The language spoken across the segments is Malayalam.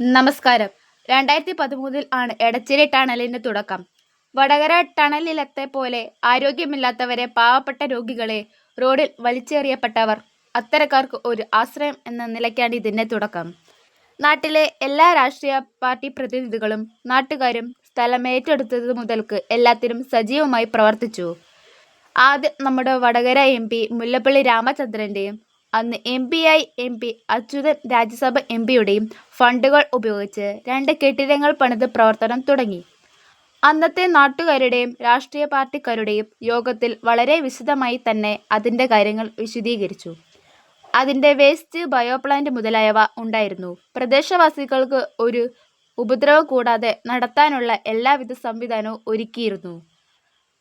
നമസ്കാരം. രണ്ടായിരത്തി പതിമൂന്നിൽ ആണ് എടച്ചിരി ടണലിന്റെ തുടക്കം. വടകര ടണലിലത്തെ പോലെ ആരോഗ്യമില്ലാത്തവരെ പാവപ്പെട്ട രോഗികളെ റോഡിൽ വലിച്ചേറിയപ്പെട്ടവർ. അത്തരക്കാർക്ക് ഒരു ആശ്രയം എന്ന നിലയ്ക്കാണ് ഇതിന്റെ തുടക്കം. നാട്ടിലെ എല്ലാ രാഷ്ട്രീയ പാർട്ടി പ്രതിനിധികളും നാട്ടുകാരും സ്ഥലം ഏറ്റെടുത്തത് മുതൽക്ക് എല്ലാത്തിനും സജീവമായി പ്രവർത്തിച്ചു. ആദ്യം നമ്മുടെ വടകര എം പി മുല്ലപ്പള്ളി രാമചന്ദ്രന്റെയും അന്ന് M P I M P Achuthan Rajya Sabha M പിയുടെയും ഫണ്ടുകൾ ഉപയോഗിച്ച് രണ്ട് കെട്ടിടങ്ങൾ പണിത് പ്രവർത്തനം തുടങ്ങി. അന്നത്തെ നാട്ടുകാരുടെയും രാഷ്ട്രീയ പാർട്ടിക്കാരുടെയും യോഗത്തിൽ വളരെ വിശദമായി തന്നെ അതിന്റെ കാര്യങ്ങൾ വിശദീകരിച്ചു. അതിന്റെ വേസ്റ്റ് ബയോ പ്ലാന്റ് മുതലായവ ഉണ്ടായിരുന്നു. പ്രദേശവാസികൾക്ക് ഒരു ഉപദ്രവം കൂടാതെ നടത്താനുള്ള എല്ലാവിധ സംവിധാനവും ഒരുക്കിയിരുന്നു.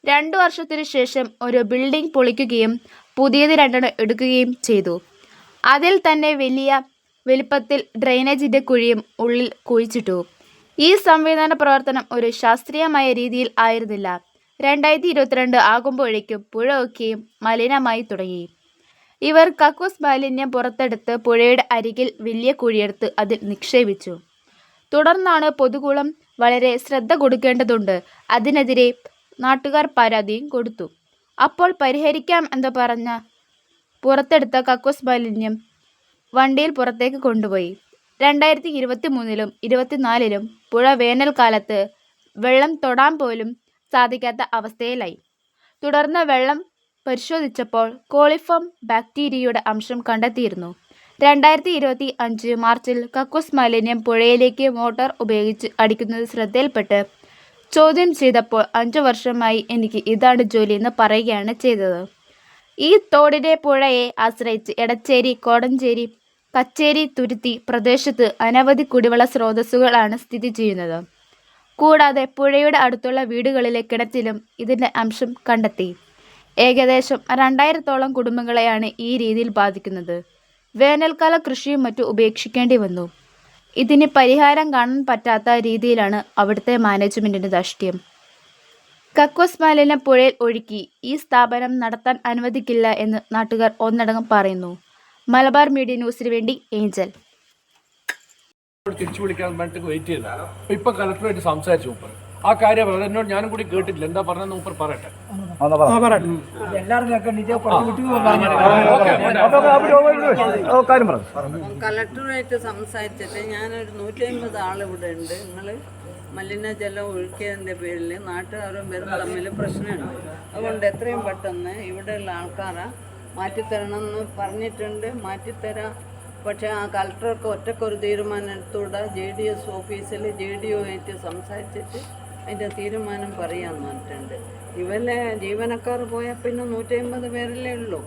രണ്ടു വർഷത്തിനു ശേഷം ഒരു ബിൽഡിംഗ് പൊളിക്കുകയും പുതിയത് രണ്ടെണ്ണം എടുക്കുകയും ചെയ്തു. അതിൽ തന്നെ വലിയ വലിപ്പത്തിൽ ഡ്രെയിനേജിന്റെ കുഴിയും ഉള്ളിൽ കുഴിച്ചിട്ടു. ഈ സംവിധാന പ്രവർത്തനം ഒരു ശാസ്ത്രീയമായ രീതിയിൽ ആയിരുന്നില്ല. രണ്ടായിരത്തി ഇരുപത്തിരണ്ട് ആകുമ്പോഴേക്കും പുഴ ഒക്കെയും മലിനമായി തുടങ്ങി. ഇവർ കക്കൂസ് മാലിന്യം പുറത്തെടുത്ത് പുഴയുടെ അരികിൽ വലിയ കുഴിയെടുത്ത് അതിൽ നിക്ഷേപിച്ചു. തുടർന്നാണ് പൊതുകുളം വളരെ ശ്രദ്ധ കൊടുക്കേണ്ടതുണ്ട്. അതിനെതിരെ നാട്ടുകാർ പരാതിയും കൊടുത്തു. അപ്പോൾ പരിഹരിക്കാം എന്ന് പറഞ്ഞ പുറത്തെടുത്ത കക്കൂസ് മാലിന്യം വണ്ടിയിൽ പുറത്തേക്ക് കൊണ്ടുപോയി. രണ്ടായിരത്തി ഇരുപത്തി മൂന്നിലും ഇരുപത്തിനാലിലും പുഴ വേനൽക്കാലത്ത് വെള്ളം തൊടാൻ പോലും സാധിക്കാത്ത അവസ്ഥയിലായി. തുടർന്ന് വെള്ളം പരിശോധിച്ചപ്പോൾ കോളിഫോം ബാക്ടീരിയയുടെ അംശം കണ്ടെത്തിയിരുന്നു. രണ്ടായിരത്തി ഇരുപത്തി അഞ്ച് മാർച്ചിൽ കക്കൂസ് മാലിന്യം പുഴയിലേക്ക് മോട്ടോർ ഉപയോഗിച്ച് അടിക്കുന്നത് ശ്രദ്ധയിൽപ്പെട്ട് ചോദ്യം ചെയ്തപ്പോൾ അഞ്ചു വർഷമായി എനിക്ക് ഇതാണ് ജോലി എന്ന് പറയുകയാണ് ചെയ്തത്. ഈ തോടിലെ പുഴയെ ആശ്രയിച്ച് എടച്ചേരി കോടഞ്ചേരി കച്ചേരി തുരുത്തി പ്രദേശത്ത് അനവധി കുടിവെള്ള സ്രോതസ്സുകളാണ് സ്ഥിതി ചെയ്യുന്നത്. കൂടാതെ പുഴയുടെ അടുത്തുള്ള വീടുകളിലെ കിണറ്റിലും ഇതിന്റെ അംശം കണ്ടെത്തി. ഏകദേശം രണ്ടായിരത്തോളം കുടുംബങ്ങളെയാണ് ഈ രീതിയിൽ ബാധിക്കുന്നത്. വേനൽക്കാല കൃഷിയും മറ്റും ഉപേക്ഷിക്കേണ്ടി വന്നു. ഇതിന് പരിഹാരം കാണാൻ പറ്റാത്ത രീതിയിലാണ് അവിടുത്തെ മാനേജ്മെന്റിന്റെ ദാഷ്ട്യം കക്കോസ് മാലിന്യം പുഴയിൽ ഒഴുക്കി ഈ സ്ഥാപനം നടത്താൻ അനുവദിക്കില്ല എന്ന് നാട്ടുകാർ ഒന്നടങ്കം പറയുന്നു. മലബാർ മീഡിയ ന്യൂസിന് വേണ്ടി ഏഞ്ചൽ. തിരിച്ചു വിളിക്കാൻ വേണ്ടിട്ട് വെയിറ്റ് ചെയ്ത. ഇപ്പൊ കളക്ടറായിട്ട് സംസാരിച്ചു മൂപ്പർ ആ കാര്യം എന്നോട് ഞാനും കൂടി കേട്ടിട്ടില്ല. എന്താ പറഞ്ഞെന്ന് മൂപ്പർ പറയട്ടെ. കളക്ടറായിട്ട് സംസാരിച്ചിട്ട് ഞാനൊരു നൂറ്റി അമ്പത് ആളിവിടെ ഉണ്ട്. നിങ്ങൾ മലിനജലം ഒഴുക്കിയതിന്റെ പേരിൽ നാട്ടുകാരും പേരും തമ്മിൽ പ്രശ്നമുണ്ട്. അതുകൊണ്ട് എത്രയും പെട്ടെന്ന് ഇവിടെയുള്ള ആൾക്കാരെ മാറ്റിത്തരണമെന്ന് പറഞ്ഞിട്ടുണ്ട്. മാറ്റിത്തരാം. പക്ഷേ ആ കളക്ടർക്ക് ഒറ്റക്കൊരു തീരുമാനം എടുത്തുകൂടാ. ജെ ഡി എസ് ഓഫീസിൽ ജെ ഡി ഒ ആയിട്ട് സംസാരിച്ചിട്ട് അതിന്റെ തീരുമാനം പറയാമെന്ന് പറഞ്ഞിട്ടുണ്ട് ഇവരെ ജീവനക്കാർ പോയാൽ പിന്നെ നൂറ്റി അമ്പത് പേരല്ലേ ഉള്ളൂ.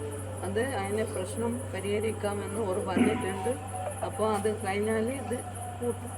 അത് അതിനെ പ്രശ്നം പരിഹരിക്കാമെന്ന് ഓർ പറഞ്ഞിട്ടുണ്ട്. അപ്പോൾ അത് കഴിഞ്ഞാൽ ഇത് കൂട്ടും.